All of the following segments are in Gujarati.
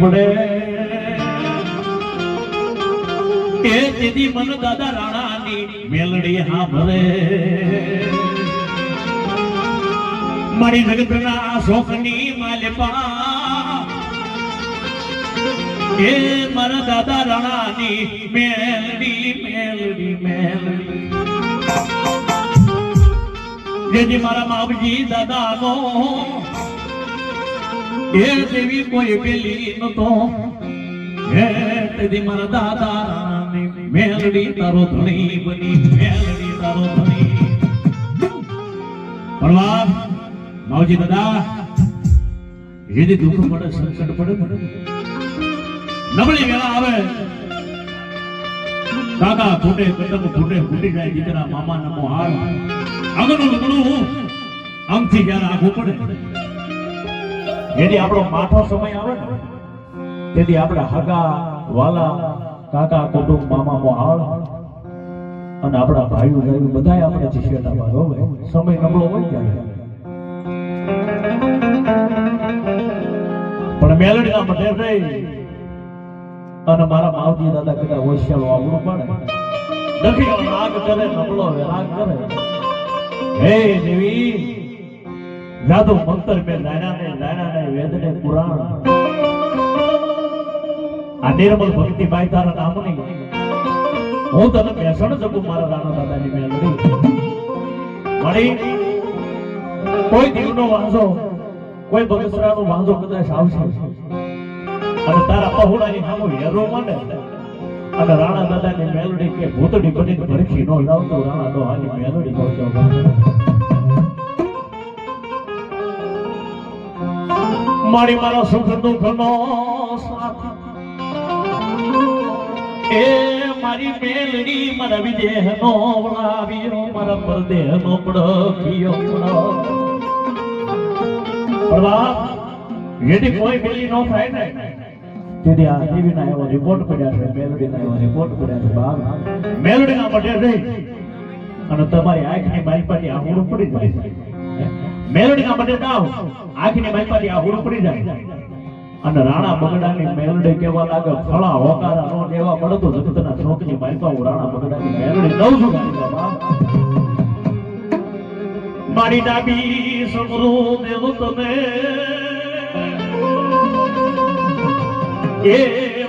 પડે કે દીદી મન દાદા રાણાની મેલડી હાંભળે. મારી જગતના શોખની માલપા. એ મારા દાદા રાણાની મેલડી મેલડી મેલડી. જેથી મારા માવજી દાદાનો એ દેવી કોઈ પેલી નતો હે તેથી મારા દાદા મેલડી તારો ધણી બની, મેલડી તારો ધણી. પરવા માવજી દાદા જેથી દુઃખ પડે, સંકટ પડે નબળી વેળા આવે. કાકા ફૂટે કદમ ફૂટે ફૂટી જાય દીકરા, મામા નમો હાલ. આગળનું લગડું આમથી જ્યારે આગું પડે. જેથી આપણો માઠો સમય આવે ને, તેથી આપણે હગા, વાલા, કાકા, કુટુંબ મામા મોહાળ અને આપણા ભાઈઓ ભાઈઓ બધાય આપણે શિષ્યતામાં હોય સમય નબળો હોય ત્યારે. પણ મેલડીના મઢે રહી અને મારા માવજી દાદા કદાચ હોશિયાર આવડું પડે. નથી રાગ કરે, નબળો રાગ કરે. હે દેવી જાદુ મંતર મે લાયના ને લાયના ને વેદ ને પુરાણ. આ નિર્મલ ભક્તિ બાઈ તારા નામની હું તને બેસણ શકું મારા રાણા દાદાની મેલડી વળી, કોઈ દીવનો વાંધો કોઈ બગસરાનો વાંધો કદાચ આવશે. અને તારા પહોળાની સામે હેરો મને. અને રાણા દાદાની મેલડી કે ભૂતડી બની ભરખી નો લાવતો, રાણા આની મેલડી કહો મારી મારા સુખ દુઃખ નો એ મારી મેલડી મારા વિદેહ નો વળાવ્યો, મારા પરદેહ નો પડખ્યો પડવા જેથી કોઈ પેલી નો થાય ને. તેથી આ દેવીના એવો રિપોર્ટ પડ્યા છે, મેલડીના એવો રિપોર્ટ પડ્યા છે, બાપ. મેલડીના પડ્યા રહી અને તમારી આંખની માલપાટી આ હુડ પડી જાય મેલડીના મઢે દાવ આંખની માલપાટી આ હુડ પડી જાય. અને રાણા બગડાની મેલડી કેવા લાગે, ફળા હોકારા નો દેવા પડે તો જગતના શોકની માલપા હું રાણા બગડાની મેલડી દઉં છું. મારી ડાબી સમરૂ દેવું તમે. એ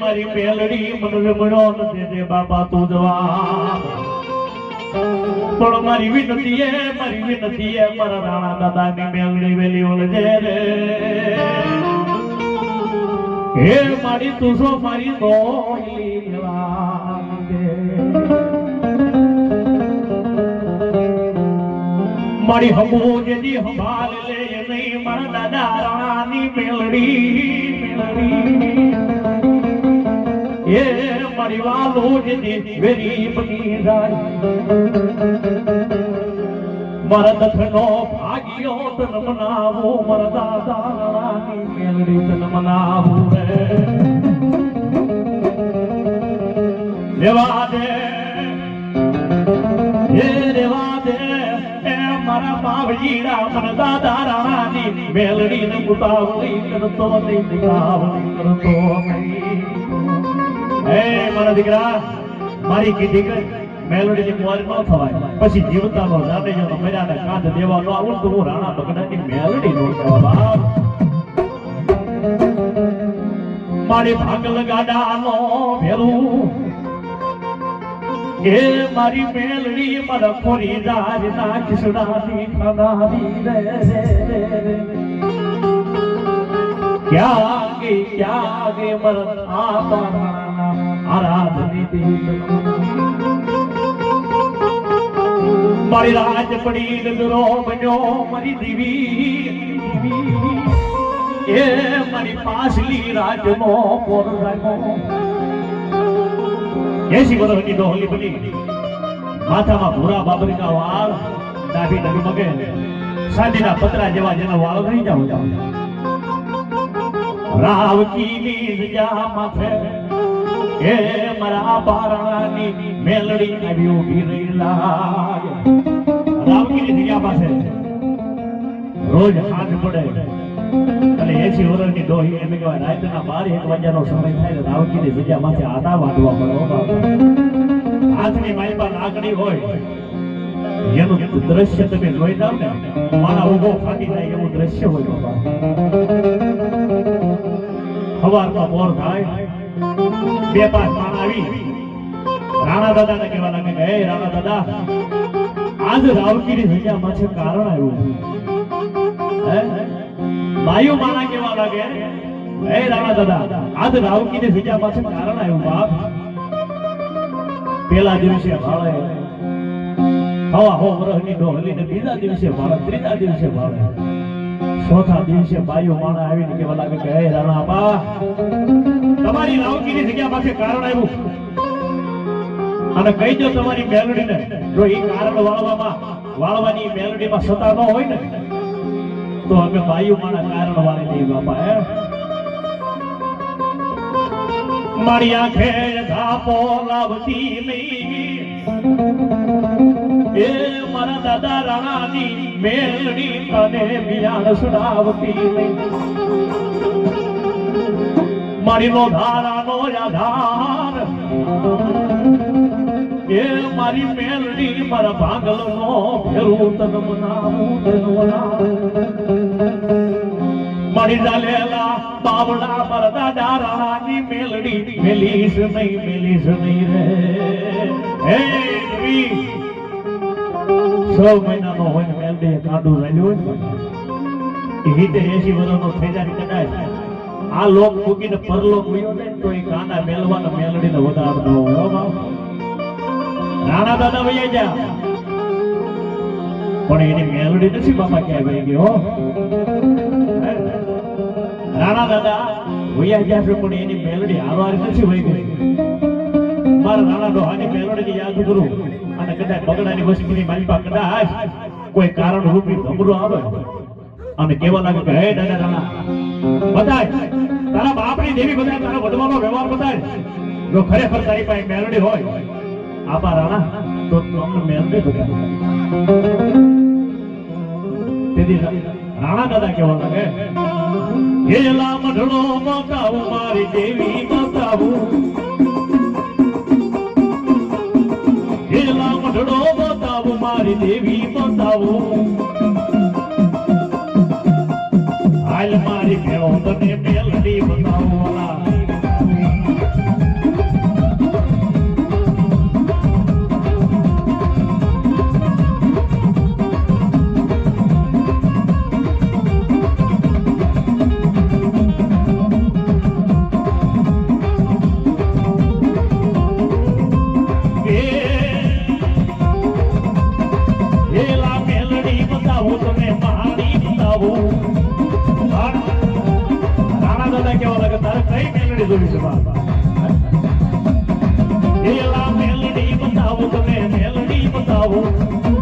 મારી મેલડી મને મળ્યો નથી બાપા તું જવા. પણ મારી વિનંતી એ મારી વિનંતી એ મારા રાણા દાદાની મેલડી વેલી ઓળજે રે હે મારી તુસો, મારી દોહલી લેવા દે મારી હમો જેદી હંભાલ લે નહીં, મારા દાદા રાણાની મેલડી મેલડી. એ મારી વાલો જેદી વેરી બની જાય મારા દખનો ભાગ્યો તન મનાવો મારા દાદા રાણાની મેલડી તન મનાવો રે લેવા દે હે રેવા દે એ મારા બાવજી રામન દાદા રાણાની મેલડી ને ઉતાવળી કરતો નહીં કરતો નહીં મારા દીકરા, મારી કીધી કઈ મેલડી ની થવાય. પછી જીવતા નો જાતે જો મેરા ને કાંધ દેવા નો આવું તો હું રાણા બગડાની મેલોડી નો કહેવા મારી ભાગલ ગાડાનો ભેરું. એ મારી મેલડી મારા ખોરી દાર ના ખિસડાની ખડાવી રે. ક્યાં ગઈ ક્યાં ગઈ મરત આપાના આરાધની દીપ મારી રાજ પડી નજરો બન્યો મારી દીવી દીવી. એ મારી પાછલી રાજનો પોર રાખ્યો એસી વર્ષની ડોહલી બની માથામાં ભૂરા બાબરીના વાળ દાઢી ડગમગે સાંજના પતરા જેવા જેના વાળ નહીં જાવ જાવ રાવકીની જગ્યા માથે હે મારા બારણાની મેલડી આવી ઊભી રહેલા લાગે જગ્યા પાસે રોજ હાથ પડે. અને એસી વર્ષની ડોહી એમ કહેવાય, રાતના બાર એક વાગ્યાનો સમય થાય રાવકીની જગ્યા માંથી આટા વાંધવા પડે હાથની માલપા લાકડી હોય, એનું દ્રશ્ય તમે જોઈ જાવ ને, મારા ઊભો ફાટી જાય એવું દ્રશ્ય હોય બાબા સવારમાં મોર થાય બે પાંચ માણ આવી. રાણા દાદાને કહેવા લાગે કે, હે રાણા દાદા, આજ રાવકીની જગ્યામાં છે કારણ આવ્યું. હે? ભાઈઓ માણા કેવા લાગે હે રાણા દાદા, આજ રાવકીની જગ્યામાં છે કારણ આવ્યું, બાપ. પેલા દિવસે ભાળે, હવા હો વરહની ડોહલી ને બીજા દિવસે ભાળે, ત્રીજા દિવસે ભાળે. ચોથા દિવસે ભાઈઓ માણા આવીને કેવા લાગે કે, હે રાણા બા તમારી રાવકીની જગ્યા પાસે કારણ આવ્યું અને કહી દો તમારી મેલડીને, જો એ કારણ વાળવામાં, વાળવાની મેલોડીમાં સતા ન હોય ને, તો અમે વાયુ માણા કારણ વાળી દઈએ બાપા, હે? મારી આંખે ધાપો લાવતી નહીં. એ મારા દાદા રાણાની મેલડી તને મિયાણ સુડાવતી નહીં. મારી નો ધારાનો આધાર. એ મારી મેલડી મારા ભાગલનો ફેરું તન મારી જાલેલા બાવડા મારા દાદા રાણાની મેલડી મેલીશ નહીં મેલીશ નહીં રે. હે છ મહિનાનો હોય ને મેલડી કાઢું રહ્યું હોય ને. રીતે એસી વર્ષનો થઈ જાય કદાચ. આ લોક મૂકીને પરલોક ગયો ને તો એ કાંડા મેલવાના મેલડીને વધારે રાણા દાદા વૈયા જા પણ એની મેલડી નથી બાપા ક્યાંય વહી હો. રાણા દાદા વૈયા ગયા છે, પણ એની મેલડી હારવાર નથી વહી ગઈ. મારા નાના ડોહાની મેલડીને યાદ કરું અને કદાચ બગડાની વસ્તીની માલિપા કદાચ કોઈ કારણ રૂપી ગમરો આવે. અને કેવા લાગે કે, હે દાદા રાણા બતાય તારા બાપની દેવી બતાય તારા વડવાનો વ્યવહાર બતાય જો ખરેખર તારી પાસે મેલડી હોય, આપા રાણા, તો તમને મેલડી બતાય તેથી રાણા દાદા કેવા લાગે હેલા મઢડો બતાવું, મારી દેવી બતાવું. મઢડો બતાવું, મારી દેવી બતાવું. હાલ મારી ભેળો તને મેલડી બતાવું મેલડી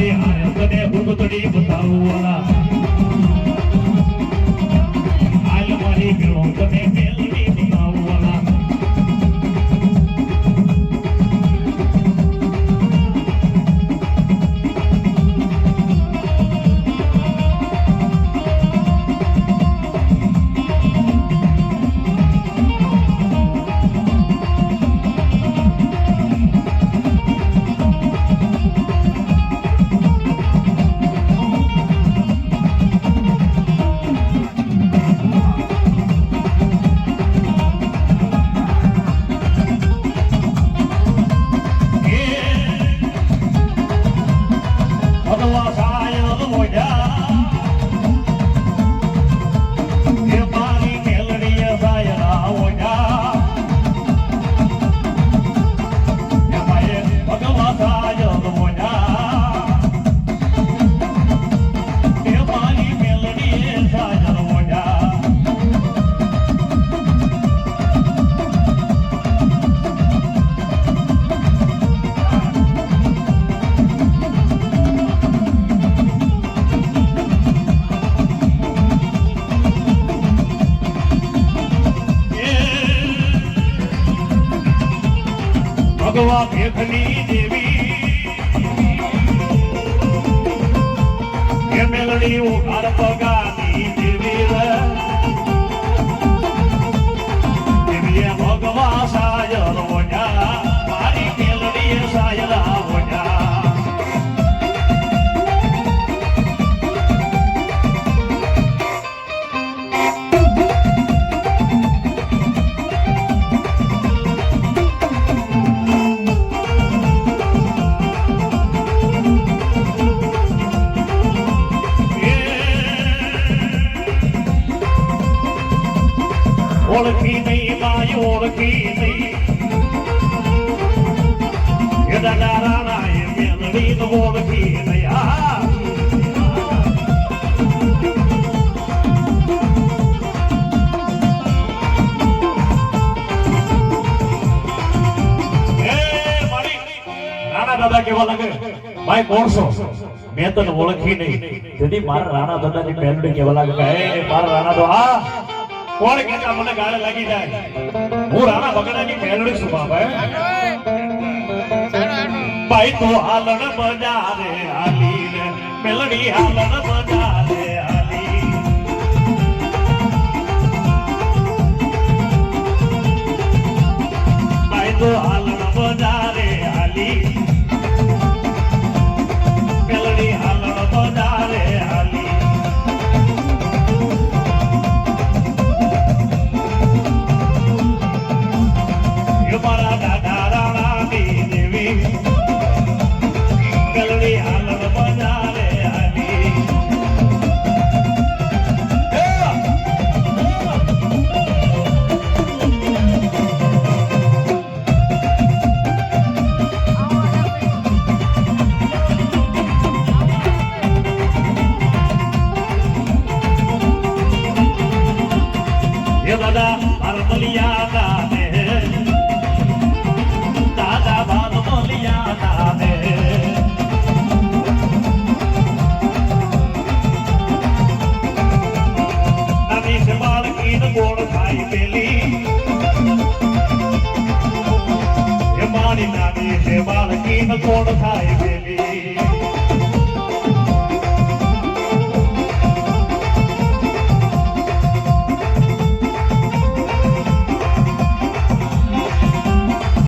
મારી હારે તને ઉગતડી બતાવું વાલા હાલ મારી ભેળો તને મેલડી ભગવા ભેખની દેવી. એ મેલડી ઉઘાર પગાની દેવી દેવીએ ભગવા સાયર ઓળખી નહીં માય ઓળખી નહીં એ દગારાના એ મેલડી તો ઓળખી નહીં આહા. દાદા કેવા લાગે ભાઈ કોણ છો મેં તને ઓળખી નહીં મારા રાણા દાદાની પહેલું કેવા લાગે મારા રાણા તો આ કોણ કે મને ગાળે લાગી જાય. હું રાણા બગડાની મેલડી છું બાબા ભાઈ, તો હાલણ બજારે હાલી રે. મેલડી હાલણ બજારે હાલી ભાઈ, તું હાલણ એ મારી નાની સે